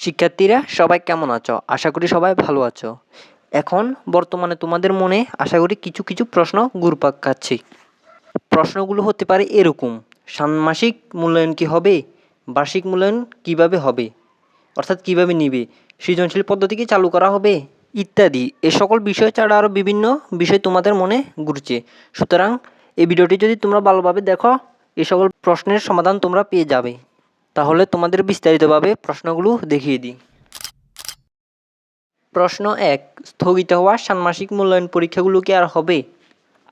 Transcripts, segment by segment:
শিক্ষার্থীরা, সবাই কেমন আছো? আশা করি সবাই ভালো আছো। এখন বর্তমানে তোমাদের মনে আশা করি কিছু কিছু প্রশ্ন ঘুরপাক খাচ্ছে। প্রশ্নগুলো হতে পারে এরকম, ষান্মাসিক মূল্যায়ন কি হবে? বার্ষিক মূল্যায়ন কীভাবে হবে? অর্থাৎ কীভাবে নিবে? সৃজনশীল পদ্ধতি কি চালু করা হবে? ইত্যাদি, এ সকল বিষয় ছাড়া আরও বিভিন্ন বিষয় তোমাদের মনে ঘুরছে। সুতরাং, এই ভিডিওটি যদি তোমরা ভালোভাবে দেখো এই সকল প্রশ্নের সমাধান তোমরা পেয়ে যাবে। তাহলে তোমাদের বিস্তারিতভাবে প্রশ্নগুলো দেখিয়ে দিই। প্রশ্ন এক, স্থগিত হওয়া ষান্মাসিক মূল্যায়ন পরীক্ষাগুলো কি আর হবে?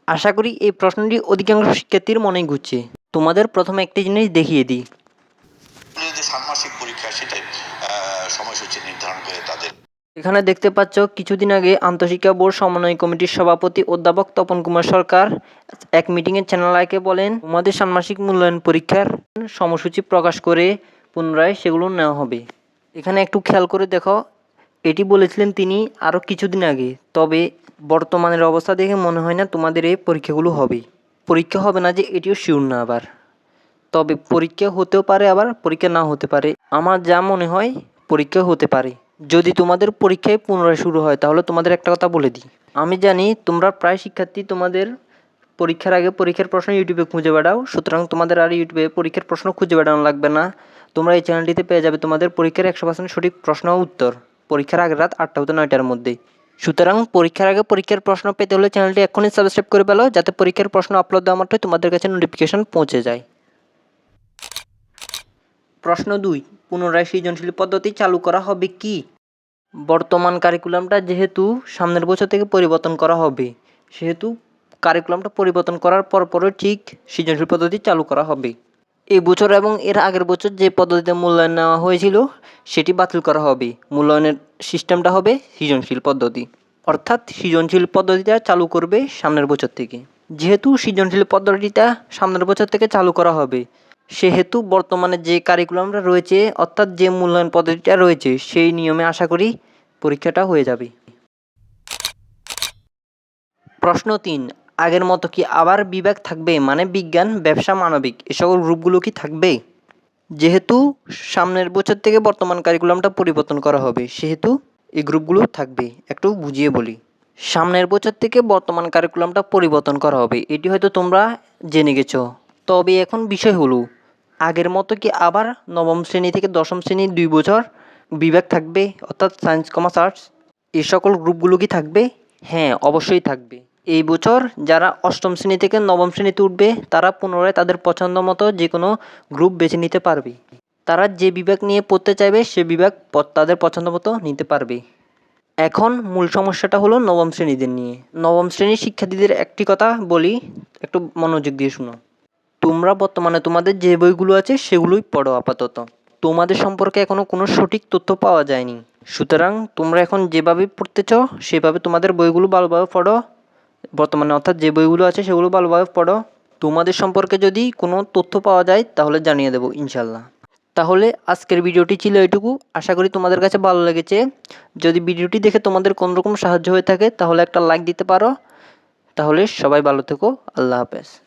আশা করি এই প্রশ্নটি অধিকাংশ শিক্ষার্থীর মনে ঘুরছে। তোমাদের প্রথমে একটি জিনিস দেখিয়ে দিই। যে ষান্মাসিক পরীক্ষা, সেটাই সময়সূচি নির্ধারণ করে তাদের এখানে দেখতে পাচ্ছ কিছুদিন আগে আন্তঃশিক্ষা বোর্ড সমন্বয় কমিটির সভাপতি অধ্যাপক তপন কুমার সরকার এক মিটিংয়ে চ্যানেল আইকে বলেন, তোমাদের ষান্মাসিক মূল্যায়ন পরীক্ষার সময়সূচি প্রকাশ করে পুনরায় সেগুলো নেওয়া হবে। এখানে একটু খেয়াল করে দেখো, এটি বলেছিলেন তিনি আরও কিছুদিন আগে, তবে বর্তমানের অবস্থা দেখে মনে হয় না তোমাদের এই পরীক্ষাগুলো হবে। পরীক্ষা হবে না যে এটিও শিওর না আবার। তবে পরীক্ষা হতেও পারে আবার, পরীক্ষা না হতে পারে। আমার যা মনে হয়, পরীক্ষা হতে পারে। যদি তোমাদের পরীক্ষায় পুনরায় শুরু হয়, তাহলে তোমাদের একটা কথা বলে দিই। আমি জানি তোমরা প্রায় শিক্ষার্থী তোমাদের পরীক্ষার আগে পরীক্ষার প্রশ্ন ইউটিউবে খুঁজে বেড়াও, সুতরাং তোমাদের আর ইউটিউবে পরীক্ষার প্রশ্ন খুঁজে বেড়ানো লাগবে না। তোমরা এই চ্যানেলটিতে পেয়ে যাবে তোমাদের পরীক্ষার একশো পার্সেন্ট সঠিক প্রশ্ন উত্তর। পরীক্ষার আগের রাত আটটা হতে নয়টার মধ্যে। সুতরাং পরীক্ষার আগে পরীক্ষার প্রশ্ন পেতে হলে চ্যানেলটি এখনই সাবস্ক্রাইব করে ফেলো, যাতে পরীক্ষার প্রশ্ন আপলোড দেওয়া মাত্রই তোমাদের কাছে নোটিফিকেশন পৌঁছে যায়। প্রশ্ন দুই, পুনরায় সৃজনশীল পদ্ধতি চালু করা হবে কি? বর্তমান কারিকুলামটা যেহেতু সামনের বছর থেকে পরিবর্তন করা হবে, সেহেতু কারিকুলামটা পরিবর্তন করার পরপরই ঠিক সৃজনশীল পদ্ধতি চালু করা হবে। এই বছর এবং এর আগের বছর যে পদ্ধতিতে মূল্যায়ন নেওয়া হয়েছিল, সেটি বাতিল করা হবে। মূল্যায়নের সিস্টেমটা হবে সৃজনশীল পদ্ধতি। অর্থাৎ সৃজনশীল পদ্ধতিটা চালু করবে সামনের বছর থেকে। যেহেতু সৃজনশীল পদ্ধতিটা সামনের বছর থেকে চালু করা হবে সেহেতু বর্তমানে যে কারিকুলামটা রয়েছে, অর্থাৎ যে মূল্যায়ন পদ্ধতিটা রয়েছে, সেই নিয়মে আশা করি পরীক্ষাটা হয়ে যাবে। প্রশ্ন তিন, আগের মতো কি আবার বিভাগ থাকবে? মানে বিজ্ঞান, ব্যবসা, মানবিক এ সকল গ্রুপগুলো কি থাকবে? যেহেতু সামনের বছর থেকে বর্তমান কারিকুলামটা পরিবর্তন করা হবে, সেহেতু এই গ্রুপগুলো থাকবে। একটু বুঝিয়ে বলি। সামনের বছর থেকে বর্তমান কারিকুলামটা পরিবর্তন করা হবে, এটি হয়তো তোমরা জেনে গেছো। তবে এখন বিষয় হলো আগের মতো কি আবার নবম শ্রেণি থেকে দশম শ্রেণির দুই বছর বিভাগ থাকবে, অর্থাৎ সায়েন্স কমার্স আর্টস এই সকল গ্রুপগুলো কি থাকবে? হ্যাঁ অবশ্যই থাকবে। এই বছর যারা অষ্টম শ্রেণি থেকে নবম শ্রেণীতে উঠবে, তারা পুনরায় তাদের পছন্দ মতো যে কোনো গ্রুপ বেছে নিতে পারবে। তারা যে বিভাগ নিয়ে পড়তে চাইবে, সে বিভাগ তাদের পছন্দ মতো নিতে পারবে। এখন মূল সমস্যাটা হলো নবম শ্রেণীদের নিয়ে। নবম শ্রেণির শিক্ষার্থীদের একটি কথা বলি, একটু মনোযোগ দিয়ে শুনো। তোমরা বর্তমানে তোমাদের যে বইগুলো আছে সেগুলোই পড়ো আপাতত। তোমাদের সম্পর্কে এখনও কোনো সঠিক তথ্য পাওয়া যায়নি। সুতরাং তোমরা এখন যেভাবে পড়তে চাও, সেভাবে তোমাদের বইগুলো ভালোভাবে পড়ো। বর্তমানে অর্থাৎ যে বইগুলো আছে সেগুলো ভালোভাবে পড়ো। তোমাদের সম্পর্কে যদি কোনো তথ্য পাওয়া যায়, তাহলে জানিয়ে দেবো ইনশাল্লাহ তাহলে আজকের ভিডিওটি ছিল এটুকু আশা করি তোমাদের কাছে ভালো লেগেছে। যদি ভিডিওটি দেখে তোমাদের কোনো রকম সাহায্য হয়ে থাকে, তাহলে একটা লাইক দিতে পারো। তাহলে সবাই ভালো থেকো। আল্লাহ হাফেজ।